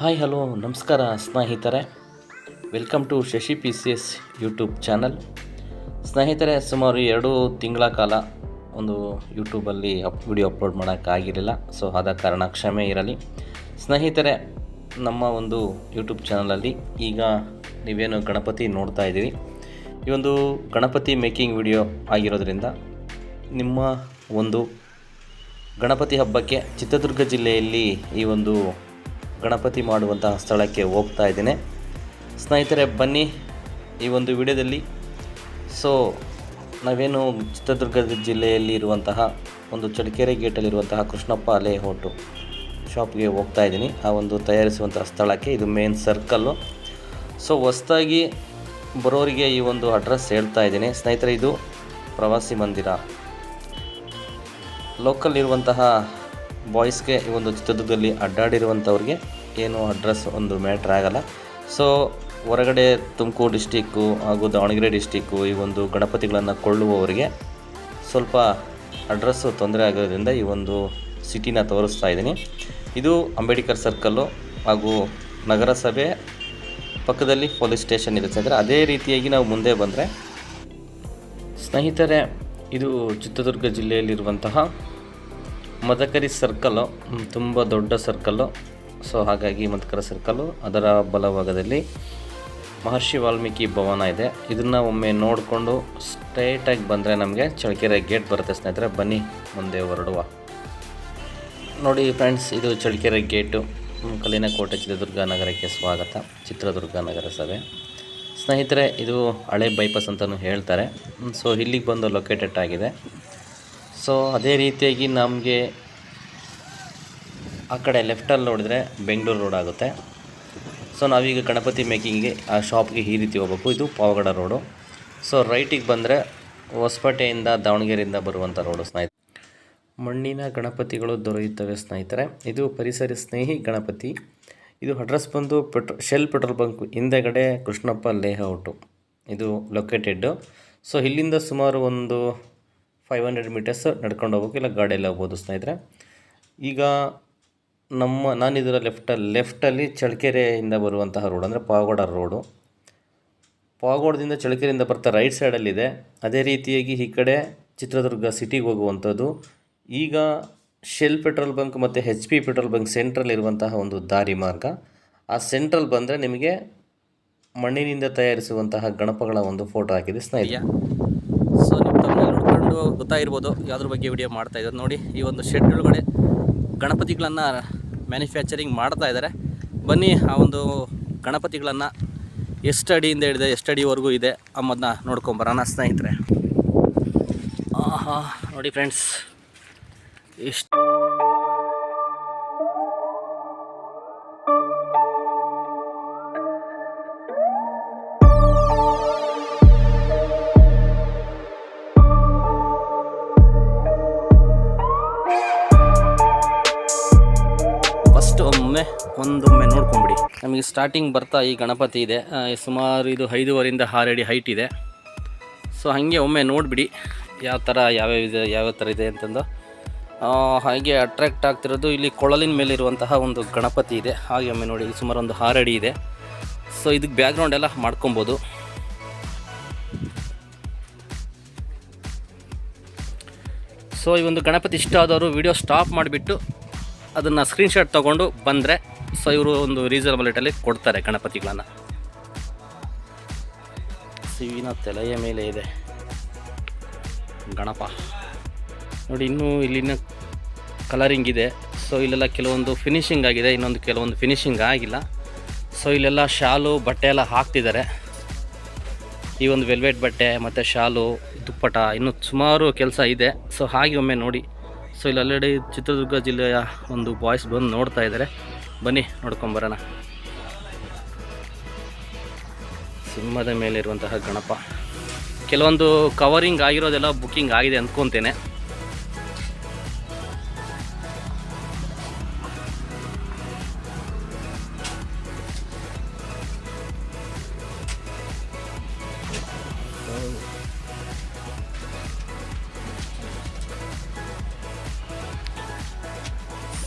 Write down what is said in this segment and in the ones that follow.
Hi, hello, ನಮಸ್ಕಾರ ಸ್ನೇಹಿತರೆ. Welcome to Shashi P C S YouTube channel ಸ್ನೇಹಿತರೆ, ಸುಮಾರು ಎರಡು ತಿಂಗಳ ಕಾಲ ಒಂದು ಯೂಟ್ಯೂಬಲ್ಲಿ ಅಪ್ ವಿಡಿಯೋ ಅಪ್ಲೋಡ್ ಮಾಡೋಕ್ಕಾಗಿರಲಿಲ್ಲ ಸೊ ಆದ ಕಾರಣ ಕ್ಷಮೆ ಇರಲಿ. ಸ್ನೇಹಿತರೆ, ನಮ್ಮ ಒಂದು ಯೂಟ್ಯೂಬ್ ಚಾನಲಲ್ಲಿ ಈಗ ನೀವೇನು ಗಣಪತಿ ನೋಡ್ತಾ ಇದ್ದೀವಿ ಈ ಒಂದು ಗಣಪತಿ ಮೇಕಿಂಗ್ ವಿಡಿಯೋ ಆಗಿರೋದ್ರಿಂದ ನಿಮ್ಮ ಒಂದು ಗಣಪತಿ ಹಬ್ಬಕ್ಕೆ ಚಿತ್ರದುರ್ಗ ಜಿಲ್ಲೆಯಲ್ಲಿ ಈ ಒಂದು ಗಣಪತಿ ಮಾಡುವಂತಹ ಸ್ಥಳಕ್ಕೆ ಹೋಗ್ತಾ ಇದ್ದೇನೆ. ಸ್ನೇಹಿತರೆ, ಬನ್ನಿ ಈ ಒಂದು ವಿಡಿಯೋದಲ್ಲಿ. ಸೊ ನಾವೇನು ಚಿತ್ರದುರ್ಗ ಜಿಲ್ಲೆಯಲ್ಲಿ ಇರುವಂತಹ ಒಂದು ಚಳ್ಳಕೆರೆ ಗೇಟಲ್ಲಿರುವಂತಹ ಕೃಷ್ಣಪ್ಪ ಅಲೆ ಹೋಟು ಶಾಪ್ಗೆ ಹೋಗ್ತಾ ಇದ್ದೀನಿ. ಆ ಒಂದು ತಯಾರಿಸುವಂತಹ ಸ್ಥಳಕ್ಕೆ ಇದು ಮೇನ್ ಸರ್ಕಲ್ಲು ಸೊ ಹೊಸ್ದಾಗಿ ಬರೋರಿಗೆ ಈ ಒಂದು ಅಡ್ರೆಸ್ ಹೇಳ್ತಾ ಇದ್ದೀನಿ. ಸ್ನೇಹಿತರೆ, ಇದು ಪ್ರವಾಸಿ ಮಂದಿರ. ಲೋಕಲ್ ಇರುವಂತಹ ಬಾಯ್ಸ್ಗೆ ಈ ಒಂದು ಚಿತ್ರದುರ್ಗದಲ್ಲಿ ಅಡ್ಡಾಡಿರುವಂಥವ್ರಿಗೆ ಏನು ಅಡ್ರೆಸ್ ಒಂದು ಮ್ಯಾಟ್ರ್ ಆಗಲ್ಲ. ಸೊ ಹೊರಗಡೆ ತುಮಕೂರು ಡಿಸ್ಟಿಕ್ಕು ಹಾಗೂ ದಾವಣಗೆರೆ ಡಿಸ್ಟಿಕ್ಕು ಈ ಒಂದು ಗಣಪತಿಗಳನ್ನು ಕೊಳ್ಳುವವರಿಗೆ ಸ್ವಲ್ಪ ಅಡ್ರೆಸ್ಸು ತೊಂದರೆ ಆಗೋದ್ರಿಂದ ಈ ಒಂದು ಸಿಟಿನ ತೋರಿಸ್ತಾ ಇದ್ದೀನಿ. ಇದು ಅಂಬೇಡ್ಕರ್ ಸರ್ಕಲ್ಲು ಹಾಗೂ ನಗರಸಭೆ ಪಕ್ಕದಲ್ಲಿ ಪೊಲೀಸ್ ಸ್ಟೇಷನ್ ಇದೆ ಸ್ನೇಹಿತರೆ ಅದೇ ರೀತಿಯಾಗಿ ನಾವು ಮುಂದೆ ಬಂದರೆ, ಸ್ನೇಹಿತರೆ, ಇದು ಚಿತ್ರದುರ್ಗ ಜಿಲ್ಲೆಯಲ್ಲಿರುವಂತಹ ಮದಕರಿ ಸರ್ಕಲ್ಲು ತುಂಬ ದೊಡ್ಡ ಸರ್ಕಲ್ಲು ಸೊ ಹಾಗಾಗಿ ಮದಕರ ಸರ್ಕಲ್ಲು ಅದರ ಬಲಭಾಗದಲ್ಲಿ ಮಹರ್ಷಿ ವಾಲ್ಮೀಕಿ ಭವನ ಇದೆ. ಇದನ್ನು ಒಮ್ಮೆ ನೋಡಿಕೊಂಡು ಸ್ಟ್ರೈಟಾಗಿ ಬಂದರೆ ನಮಗೆ ಚಳ್ಳಕೆರೆ ಗೇಟ್ ಬರುತ್ತೆ ಸ್ನೇಹಿತರೆ. ಬನ್ನಿ, ಮುಂದೆ ಹೊರಡುವ. ನೋಡಿ ಫ್ರೆಂಡ್ಸ್ ಇದು ಚಳ್ಳಕೆರೆ ಗೇಟು ಕಲ್ಲಿನ ಕೋಟೆ ಚಿತ್ರದುರ್ಗ ನಗರಕ್ಕೆ ಸ್ವಾಗತ. ಚಿತ್ರದುರ್ಗ ನಗರ ಸಭೆ. ಸ್ನೇಹಿತರೆ, ಇದು ಹಳೆ ಬೈಪಾಸ್ ಅಂತಲೂ ಹೇಳ್ತಾರೆ. ಸೊ ಇಲ್ಲಿಗೆ ಬಂದು ಲೊಕೇಟೆಡ್ ಆಗಿದೆ. ಸೊ ಅದೇ ರೀತಿಯಾಗಿ ನಮಗೆ ಆ ಕಡೆ ಲೆಫ್ಟಲ್ಲಿ ನೋಡಿದರೆ ಬೆಂಗಳೂರು ರೋಡ್ ಆಗುತ್ತೆ. ಸೊ ನಾವೀಗ ಗಣಪತಿ ಮೇಕಿಂಗ್ಗೆ ಆ ಶಾಪ್ಗೆ ಈ ರೀತಿ ಹೋಗ್ಬೇಕು. ಇದು ಪಾವಗಡ ರೋಡು ಸೊ ರೈಟಿಗೆ ಬಂದರೆ ಹೊಸಪೇಟೆಯಿಂದ ದಾವಣಗೆರೆಯಿಂದ ಬರುವಂಥ ರೋಡು ಸ್ನೇಹಿತರೆ. ಮಣ್ಣಿನ ಗಣಪತಿಗಳು ದೊರೆಯುತ್ತವೆ ಸ್ನೇಹಿತರೆ. ಇದು ಪರಿಸರ ಸ್ನೇಹಿ ಗಣಪತಿ. ಇದು ಅಡ್ರೆಸ್ ಬಂದು ಪೆಟ್ರೋ, ಶೆಲ್ ಪೆಟ್ರೋಲ್ ಬಂಕ್ ಹಿಂದೆಗಡೆ ಕೃಷ್ಣಪ್ಪ ಲೇಔಟು. ಇದು ಲೊಕೇಟೆಡ್ಡು ಸೊ ಇಲ್ಲಿಂದ ಸುಮಾರು ಒಂದು ಫೈವ್ ಹಂಡ್ರೆಡ್ ಮೀಟರ್ಸ್ ನಡ್ಕೊಂಡು ಹೋಗ್ಬೇಕು, ಇಲ್ಲ ಗಾಡಿಯಲ್ಲಿ ಹೋಗ್ಬೋದು ಸ್ನೇಹಿತರೆ. ಈಗ ನಮ್ಮ, ನಾನಿದರ ಲೆಫ್ಟಲ್ಲಿ ಲೆಫ್ಟಲ್ಲಿ ಚಳ್ಳಕೆರೆಯಿಂದ ಬರುವಂತಹ ರೋಡ್ ಅಂದರೆ ಪಾವಗಡ ರೋಡು ಪಾವಗೋಡದಿಂದ ಚಳ್ಳಕೆರೆಯಿಂದ ಬರ್ತಾ ರೈಟ್ ಸೈಡಲ್ಲಿದೆ ಅದೇ ರೀತಿಯಾಗಿ ಈ ಕಡೆ ಚಿತ್ರದುರ್ಗ ಸಿಟಿಗೆ ಹೋಗುವಂಥದ್ದು. ಈಗ ಶೆಲ್ ಪೆಟ್ರೋಲ್ ಬಂಕ್ ಮತ್ತು H P petrol bunk central ಇರುವಂತಹ ಒಂದು ದಾರಿ ಮಾರ್ಗ. ಆ ಸೆಂಟ್ರಲ್ ಬಂದರೆ ನಿಮಗೆ ಮಣ್ಣಿನಿಂದ ತಯಾರಿಸುವಂತಹ ಗಣಪಗಳ ಒಂದು ಫೋಟೋ ಹಾಕಿದೆ ಸ್ನೇಹಿತ ಸೊ ನಿಮ್ಮ ತಮ್ಮಲ್ಲಿ ನೋಡಿಕೊಂಡು ಗೊತ್ತಾಗಿರ್ಬೋದು, ಯಾವುದ್ರ ಬಗ್ಗೆ ವಿಡಿಯೋ ಮಾಡ್ತಾ ಇದ್ದಾರೆ ನೋಡಿ. ಈ ಒಂದು ಶೆಡ್ ಒಳಗಡೆ ಗಣಪತಿಗಳನ್ನು ಮ್ಯಾನುಫ್ಯಾಕ್ಚರಿಂಗ್ ಮಾಡ್ತಾ ಇದ್ದಾರೆ. ಬನ್ನಿ, ಆ ಒಂದು ಗಣಪತಿಗಳನ್ನು ಎಷ್ಟು ಅಡಿಯಿಂದ ಹಿಡಿದೆ, ಎಷ್ಟು ಅಡಿವರೆಗೂ ಇದೆ ಅಮ್ಮದನ್ನ ನೋಡ್ಕೊಂಬರೋಣ ಸ್ನೇಹಿತರೆ. ಆಹಾ, ನೋಡಿ ಫ್ರೆಂಡ್ಸ್ ಎಷ್ಟು ಒಂದೊಮ್ಮೆ ನೋಡ್ಕೊಂಬಿಡಿ. ನಮಗೆ ಸ್ಟಾರ್ಟಿಂಗ್ ಬರ್ತಾ ಈ ಗಣಪತಿ ಇದೆ. ಸುಮಾರು ಇದು ಐದೂವರೆಯಿಂದ ಆರು ಅಡಿ ಹೈಟ್ ಇದೆ. ಸೊ ಹಾಗೆ ಒಮ್ಮೆ ನೋಡಿಬಿಡಿ ಯಾವ ಥರ ಯಾವ್ಯಾವ ಇದೆ ಯಾವ್ಯಾವ ಥರ ಇದೆ ಅಂತಂದು. ಹಾಗೆ ಅಟ್ರಾಕ್ಟ್ ಆಗ್ತಿರೋದು ಇಲ್ಲಿ ಕೊಳಲಿನ ಮೇಲೆ ಇರುವಂತಹ ಒಂದು ಗಣಪತಿ ಇದೆ. ಹಾಗೆ ಒಮ್ಮೆ ನೋಡಿ, ಸುಮಾರು ಒಂದು ಆರು ಅಡಿ ಇದೆ. ಸೊ ಇದಕ್ಕೆ ಬ್ಯಾಕ್ಗ್ರೌಂಡ್ ಎಲ್ಲ ಮಾಡ್ಕೊಬೋದು. ಸೊ ಈ ಒಂದು ಗಣಪತಿ ಇಷ್ಟ ಆದವರು ವಿಡಿಯೋ ಸ್ಟಾಪ್ ಮಾಡಿಬಿಟ್ಟು ಅದನ್ನು ಸ್ಕ್ರೀನ್ಶಾಟ್ ತೊಗೊಂಡು ಬಂದರೆ ಸೊ ಇವರು ಒಂದು ರೀಸನಬಲ್ ರೇಟಲ್ಲಿ ಕೊಡ್ತಾರೆ ಗಣಪತಿಗಳನ್ನು. ಸಿವಿನ ತಲೆಯ ಮೇಲೆ ಇದೆ. ಗಣಪ. ನೋಡಿ, ಇನ್ನೂ ಇಲ್ಲಿನ ಕಲರಿಂಗ್ ಇದೆ. ಸೊ ಇಲ್ಲೆಲ್ಲ ಕೆಲವೊಂದು ಫಿನಿಶಿಂಗ್ ಆಗಿದೆ, ಇನ್ನೊಂದು ಕೆಲವೊಂದು ಫಿನಿಶಿಂಗ್ ಆಗಿಲ್ಲ. ಸೊ ಇಲ್ಲೆಲ್ಲ ಶಾಲು, ಬಟ್ಟೆ ಎಲ್ಲ ಹಾಕ್ತಿದ್ದಾರೆ. ಈ ಒಂದು ವೆಲ್ವೆಟ್ ಬಟ್ಟೆ ಮತ್ತು ಶಾಲು ದುಪ್ಪಟ ಇನ್ನೂ ಸುಮಾರು ಕೆಲಸ ಇದೆ. ಸೊ ಹಾಗೆ ಒಮ್ಮೆ ನೋಡಿ. ಸೊ ಇಲ್ಲಿ ಆಲ್ರೆಡಿ ಚಿತ್ರದುರ್ಗ ಜಿಲ್ಲೆಯ ಒಂದು ಬಾಯ್ಸ್ ಬಂದು ನೋಡ್ತಾ ಇದ್ದಾರೆ. ಬನ್ನಿ ನೋಡ್ಕೊಂಬರೋಣ ಸಿಂಹದ ಮೇಲೆ ಇರುವಂತಹ ಗಣಪ. ಕೆಲವೊಂದು ಕವರಿಂಗ್ ಆಗಿರೋದೆಲ್ಲ ಬುಕ್ಕಿಂಗ್ ಆಗಿದೆ ಅಂದ್ಕೊತೇನೆ.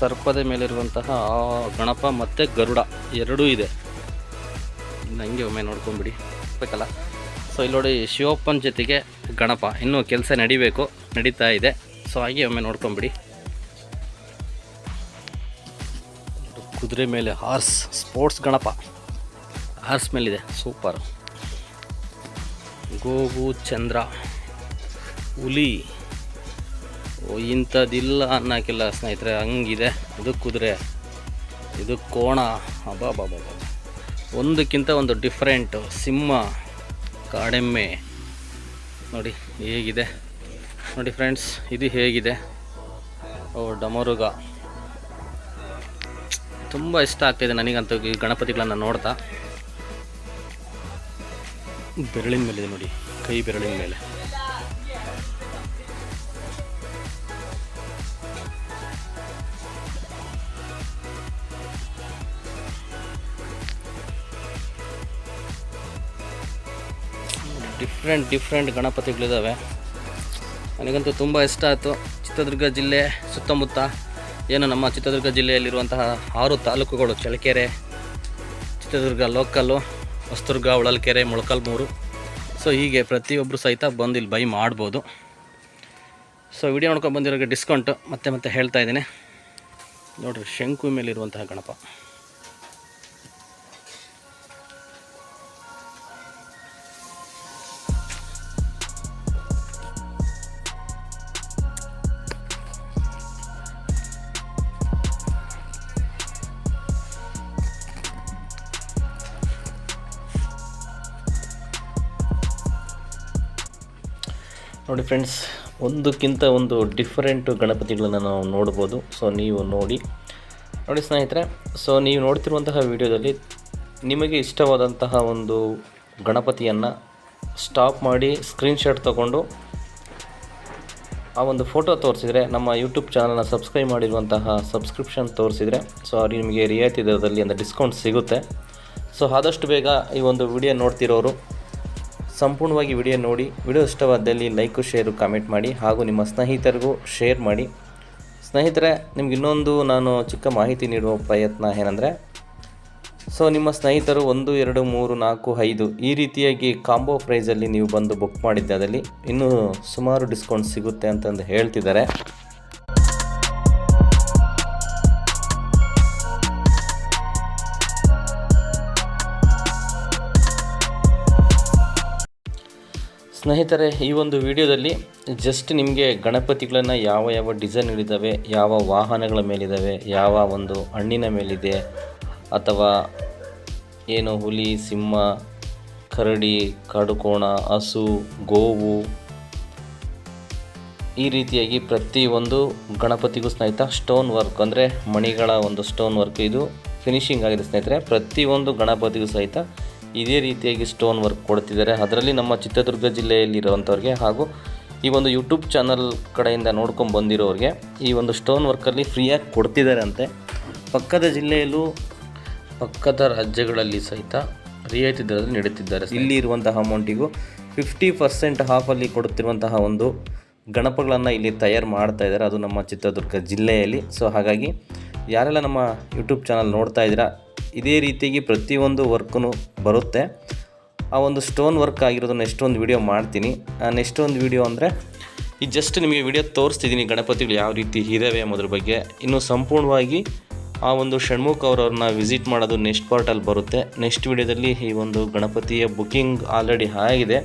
ಸರ್ಪದ ಮೇಲಿರುವಂತಹ ಆ ಗಣಪ ಮತ್ತು ಗರುಡ ಎರಡೂ ಇದೆ. ನನಗೆ ಒಮ್ಮೆ ನೋಡ್ಕೊಂಬಿಡಿ. ಬೇಕಲ್ಲ? ಸೊ ಇಲ್ಲಿ ನೋಡಿ ಶಿವಪ್ಪನ ಜೊತೆಗೆ ಗಣಪ. ಇನ್ನೂ ಕೆಲಸ ನಡಿಬೇಕು, ನಡೀತಾ ಇದೆ. ಸೊ ಹಾಗೆ ಒಮ್ಮೆ ನೋಡ್ಕೊಂಬಿಡಿ. ಕುದುರೆ ಮೇಲೆ ಹಾರ್ಸ್, ಸ್ಪೋರ್ಟ್ಸ್ ಗಣಪ. ಹಾರ್ಸ್ ಮೇಲಿದೆ. ಸೂಪರ್. ಗೋವು ಚಂದ್ರ, ಹುಲಿ. ಇಂಥದ್ದಿಲ್ಲ ಅನ್ನೋಕ್ಕಿಲ್ಲ ಸ್ನೇಹಿತರೆ, ಹಂಗಿದೆ. ಇದು ಕುದುರೆ. ಇದು ಕೋಣ. ಅಬಾಬಾಬಾ ಒಂದಕ್ಕಿಂತ ಒಂದು ಡಿಫ್ರೆಂಟು ಸಿಂಹ ಕಾಡೆಮ್ಮೆ. ನೋಡಿ, ಹೇಗಿದೆ. ನೋಡಿ ಫ್ರೆಂಡ್ಸ್ ಇದು ಹೇಗಿದೆ. ಓ, ಡಮರುಗ. ತುಂಬ ಇಷ್ಟ ಆಗ್ತಾಯಿದೆ ನನಗಂತೂ ಈ ಗಣಪತಿಗಳನ್ನು ನೋಡ್ತಾ. ಬೆರಳಿನ ಮೇಲಿದೆ ನೋಡಿ, ಕೈ ಬೆರಳಿನ ಮೇಲೆ. ಡಿಫ್ರೆಂಟ್ ಡಿಫ್ರೆಂಟ್ ಗಣಪತಿಗಳಿದ್ದಾವೆ ನನಗಂತೂ ತುಂಬ ಇಷ್ಟ ಆಯಿತು. ಚಿತ್ರದುರ್ಗ ಜಿಲ್ಲೆ ಸುತ್ತಮುತ್ತ ಏನು ನಮ್ಮ ಚಿತ್ರದುರ್ಗ ಜಿಲ್ಲೆಯಲ್ಲಿರುವಂತಹ ಆರು ತಾಲೂಕುಗಳು, ಚಳ್ಳಕೆರೆ, ಚಿತ್ರದುರ್ಗ ಲೋಕಲ್ಲು ಹೊಸದುರ್ಗ ಉಳಲ್ಕೆರೆ ಮೊಳಕಲ್ಮೂರು. ಸೊ ಹೀಗೆ ಪ್ರತಿಯೊಬ್ಬರು ಸಹಿತ ಬಂದು ಇಲ್ಲಿ ಬೈ ಮಾಡ್ಬೋದು. ಸೊ ವಿಡಿಯೋ ನೋಡ್ಕೊಂಡು ಬಂದಿರೋರಿಗೆ ಡಿಸ್ಕೌಂಟು ಮತ್ತೆ ಮತ್ತೆ ಹೇಳ್ತಾ ಇದ್ದೀನಿ. ನೋಡಿರಿ, ಶಂಕು ಮೇಲಿರುವಂತಹ ಗಣಪ. ನೋಡಿ ಫ್ರೆಂಡ್ಸ್, ಒಂದಕ್ಕಿಂತ ಒಂದು ಡಿಫ್ರೆಂಟು ಗಣಪತಿಗಳನ್ನು ನಾವು ನೋಡ್ಬೋದು. ಸೊ ನೀವು ನೋಡಿ. ನೋಡಿ ಸ್ನೇಹಿತರೆ ಸೊ ನೀವು ನೋಡ್ತಿರುವಂತಹ ವಿಡಿಯೋದಲ್ಲಿ ನಿಮಗೆ ಇಷ್ಟವಾದಂತಹ ಒಂದು ಗಣಪತಿಯನ್ನು ಸ್ಟಾಪ್ ಮಾಡಿ ಸ್ಕ್ರೀನ್ಶಾಟ್ ತಗೊಂಡು ಆ ಒಂದು ಫೋಟೋ ತೋರಿಸಿದರೆ, ನಮ್ಮ ಯೂಟ್ಯೂಬ್ ಚಾನಲ್ನ ಸಬ್ಸ್ಕ್ರೈಬ್ ಮಾಡಿರುವಂತಹ ಸಬ್ಸ್ಕ್ರಿಪ್ಷನ್ ತೋರಿಸಿದರೆ ಸೊ ಅವ್ರಿಗೆ ನಿಮಗೆ ರಿಯಾಯಿತಿ ದರದಲ್ಲಿ ಅಂದರೆ ಡಿಸ್ಕೌಂಟ್ ಸಿಗುತ್ತೆ. ಸೊ ಆದಷ್ಟು ಬೇಗ ಈ ಒಂದು ವಿಡಿಯೋ ನೋಡ್ತಿರೋರು ಸಂಪೂರ್ಣವಾಗಿ ವಿಡಿಯೋ ನೋಡಿ, ವಿಡಿಯೋ ಇಷ್ಟವಾದಲ್ಲಿ ಲೈಕು ಶೇರು ಕಾಮೆಂಟ್ ಮಾಡಿ ಹಾಗೂ ನಿಮ್ಮ ಸ್ನೇಹಿತರಿಗೂ ಶೇರ್ ಮಾಡಿ. ಸ್ನೇಹಿತರೆ, ನಿಮ್ಗೆ ಇನ್ನೊಂದು ನಾನು ಚಿಕ್ಕ ಮಾಹಿತಿ ನೀಡುವ ಪ್ರಯತ್ನ ಏನಂದರೆ ಸೊ ನಿಮ್ಮ ಸ್ನೇಹಿತರು ಒಂದು, ಎರಡು, ಮೂರು, ನಾಲ್ಕು, ಐದು ಈ ರೀತಿಯಾಗಿ ಕಾಂಬೋ ಪ್ರೈಸಲ್ಲಿ ನೀವು ಬಂದು ಬುಕ್ ಮಾಡಿದ್ದಾದಲ್ಲಿ ಇನ್ನೂ ಸುಮಾರು ಡಿಸ್ಕೌಂಟ್ ಸಿಗುತ್ತೆ ಅಂತಂದು ಹೇಳ್ತಿದ್ದಾರೆ. ಸ್ನೇಹಿತರೆ, ಈ ಒಂದು ವಿಡಿಯೋದಲ್ಲಿ ಜಸ್ಟ್ ನಿಮಗೆ ಗಣಪತಿಗಳನ್ನು ಯಾವ ಯಾವ ಡಿಸೈನ್ಗಳಿದ್ದಾವೆ ಯಾವ ವಾಹನಗಳ ಮೇಲಿದ್ದಾವೆ ಯಾವ ಒಂದು ಹಣ್ಣಿನ ಮೇಲಿದೆ, ಅಥವಾ ಏನು ಹುಲಿ, ಸಿಂಹ, ಕರಡಿ, ಕಾಡುಕೋಣ, ಹಸು, ಗೋವು, ಈ ರೀತಿಯಾಗಿ ಪ್ರತಿಯೊಂದು ಗಣಪತಿಗೂ ಸ್ನೇಹಿತ ಸ್ಟೋನ್ ವರ್ಕ್ ಅಂದರೆ ಮಣಿಗಳ ಒಂದು ಸ್ಟೋನ್ ವರ್ಕ್ ಇದು ಫಿನಿಶಿಂಗ್ ಆಗಿದೆ ಸ್ನೇಹಿತರೆ. ಪ್ರತಿಯೊಂದು ಗಣಪತಿಗೂ ಸಹಿತ ಇದೇ ರೀತಿಯಾಗಿ ಸ್ಟೋನ್ ವರ್ಕ್ ಕೊಡ್ತಿದ್ದಾರೆ. ಅದರಲ್ಲಿ ನಮ್ಮ ಚಿತ್ರದುರ್ಗ ಜಿಲ್ಲೆಯಲ್ಲಿರುವಂಥವ್ರಿಗೆ ಹಾಗೂ ಈ ಒಂದು ಯೂಟ್ಯೂಬ್ ಚಾನಲ್ ಕಡೆಯಿಂದ ನೋಡ್ಕೊಂಡು ಬಂದಿರೋರಿಗೆ ಈ ಒಂದು ಸ್ಟೋನ್ ವರ್ಕಲ್ಲಿ ಫ್ರೀಯಾಗಿ ಕೊಡ್ತಿದ್ದಾರೆ ಅಂತೆ ಪಕ್ಕದ ಜಿಲ್ಲೆಯಲ್ಲೂ ಪಕ್ಕದ ರಾಜ್ಯಗಳಲ್ಲಿ ಸಹಿತ ರಿಯಾಯಿತಿ ದರದಲ್ಲಿ ನೀಡುತ್ತಿದ್ದಾರೆ ಇಲ್ಲಿ ಇರುವಂತಹ ಅಮೌಂಟಿಗೂ ಫಿಫ್ಟಿ ಪರ್ಸೆಂಟ್ ಹಾಫಲ್ಲಿ ಕೊಡುತ್ತಿರುವಂತಹ ಒಂದು ಗಣಪಗಳನ್ನು ಇಲ್ಲಿ ತಯಾರು ಮಾಡ್ತಾ ಇದ್ದಾರೆ. ಅದು ನಮ್ಮ ಚಿತ್ರದುರ್ಗ ಜಿಲ್ಲೆಯಲ್ಲಿ. ಸೊ ಹಾಗಾಗಿ ಯಾರೆಲ್ಲ ನಮ್ಮ ಯೂಟ್ಯೂಬ್ ಚಾನಲ್ ನೋಡ್ತಾ ಇದ್ದೀರಾ ಇದೇ ರೀತಿಯಾಗಿ ಪ್ರತಿಯೊಂದು ವರ್ಕೂ ಬರುತ್ತೆ. ಆ ಒಂದು ಸ್ಟೋನ್ ವರ್ಕ್ ಆಗಿರೋದನ್ನ ಎಷ್ಟೊಂದು ವಿಡಿಯೋ ಮಾಡ್ತೀನಿ. ನೆಕ್ಸ್ಟ್ ಒಂದು ವಿಡಿಯೋ ಅಂದರೆ ಈ ಜಸ್ಟ್ ನಿಮಗೆ ವಿಡಿಯೋ ತೋರಿಸ್ತಿದ್ದೀನಿ ಗಣಪತಿಗಳು ಯಾವ ರೀತಿ ಇದ್ದಾವೆ ಎಂಬುದ್ರ ಬಗ್ಗೆ. ಇನ್ನು ಸಂಪೂರ್ಣವಾಗಿ ಆ ಒಂದು ಷಣ್ಮುಖ್ ಅವರವ್ರನ್ನ ವಿಸಿಟ್ ಮಾಡೋದು ನೆಕ್ಸ್ಟ್ ಪಾರ್ಟಲ್ಲಿ ಬರುತ್ತೆ. ನೆಕ್ಸ್ಟ್ ವಿಡಿಯೋದಲ್ಲಿ ಈ ಒಂದು ಗಣಪತಿಯ ಬುಕ್ಕಿಂಗ್ ಆಲ್ರೆಡಿ ಆಗಿದೆ.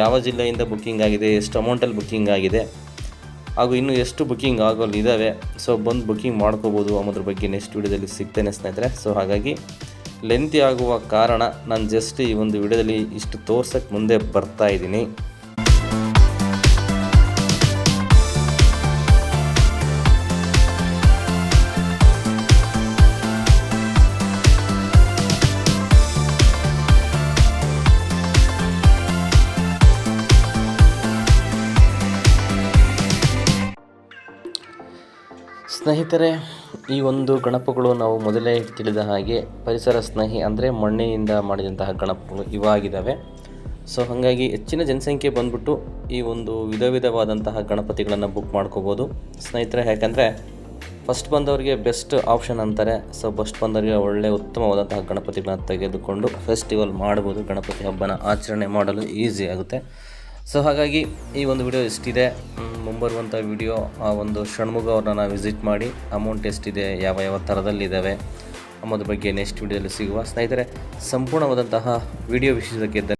ಯಾವ ಜಿಲ್ಲೆಯಿಂದ ಬುಕ್ಕಿಂಗ್ ಆಗಿದೆ, ಎಷ್ಟು ಅಮೌಂಟಲ್ಲಿ ಬುಕ್ಕಿಂಗ್ ಆಗಿದೆ ಹಾಗೂ ಇನ್ನೂ ಎಷ್ಟು ಬುಕ್ಕಿಂಗ್ ಆಗೋಲ್ಲ ಇದ್ದಾವೆ ಸೊ ಬಂದು ಬುಕ್ಕಿಂಗ್ ಮಾಡ್ಕೋಬೋದು ಅನ್ನೋದ್ರ ಬಗ್ಗೆ ನೆಕ್ಸ್ಟ್ ವಿಡಿಯೋದಲ್ಲಿ ಸಿಗ್ತೇನೆ ಸ್ನೇಹಿತರೆ. ಸೊ ಹಾಗಾಗಿ ಲೆಂತಿ ಆಗುವ ಕಾರಣ ನಾನು ಜಸ್ಟ್ ಈ ಒಂದು ವಿಡಿಯೋದಲ್ಲಿ ಇಷ್ಟು ತೋರ್ಸೋಕ್ಕೆ ಮುಂದೆ ಬರ್ತಾ ಇದ್ದೀನಿ. ಸ್ನೇಹಿತರೆ, ಈ ಒಂದು ಗಣಪಗಳು ನಾವು ಮೊದಲೇ ತಿಳಿದ ಹಾಗೆ ಪರಿಸರ ಸ್ನೇಹಿ ಅಂದರೆ ಮಣ್ಣಿನಿಂದ ಮಾಡಿದಂತಹ ಗಣಪಗಳು ಇವಾಗಿದ್ದಾವೆ ಸೊ ಹಾಗಾಗಿ ಹೆಚ್ಚಿನ ಜನಸಂಖ್ಯೆ ಬಂದ್ಬಿಟ್ಟು ಈ ಒಂದು ವಿಧ ವಿಧವಾದಂತಹ ಗಣಪತಿಗಳನ್ನು ಬುಕ್ ಮಾಡ್ಕೋಬೋದು. ಸ್ನೇಹಿತರೆ, ಯಾಕಂದರೆ ಫಸ್ಟ್ ಬಂದವರಿಗೆ ಬೆಸ್ಟ್ ಆಪ್ಷನ್ ಅಂತಾರೆ. ಸೊ ಫಸ್ಟ್ ಬಂದವರಿಗೆ ಒಳ್ಳೆಯ ಉತ್ತಮವಾದಂತಹ ಗಣಪತಿಗಳನ್ನ ತೆಗೆದುಕೊಂಡು ಫೆಸ್ಟಿವಲ್ ಮಾಡ್ಬೋದು. ಗಣಪತಿ ಹಬ್ಬನ ಆಚರಣೆ ಮಾಡಲು ಈಸಿ ಆಗುತ್ತೆ. ಸೊ ಹಾಗಾಗಿ ಈ ಒಂದು ವಿಡಿಯೋ ಎಷ್ಟಿದೆ? ಮುಂಬರುವಂಥ ವಿಡಿಯೋ ಆ ಒಂದು ಷಣ್ಮುಗ ಅವ್ರನ್ನ ವಿಸಿಟ್ ಮಾಡಿ ಅಮೌಂಟ್ ಎಷ್ಟಿದೆ, ಯಾವ ಯಾವ ಥರದಲ್ಲಿದ್ದಾವೆ ಅನ್ನೋದ್ರ ಬಗ್ಗೆ ನೆಕ್ಸ್ಟ್ ವಿಡಿಯೋದಲ್ಲಿ ಸಿಗುವ. ಸ್ನೇಹಿತರೆ, ಸಂಪೂರ್ಣವಾದಂತಹ ವಿಡಿಯೋ ವಿಷಯಕ್ಕೆ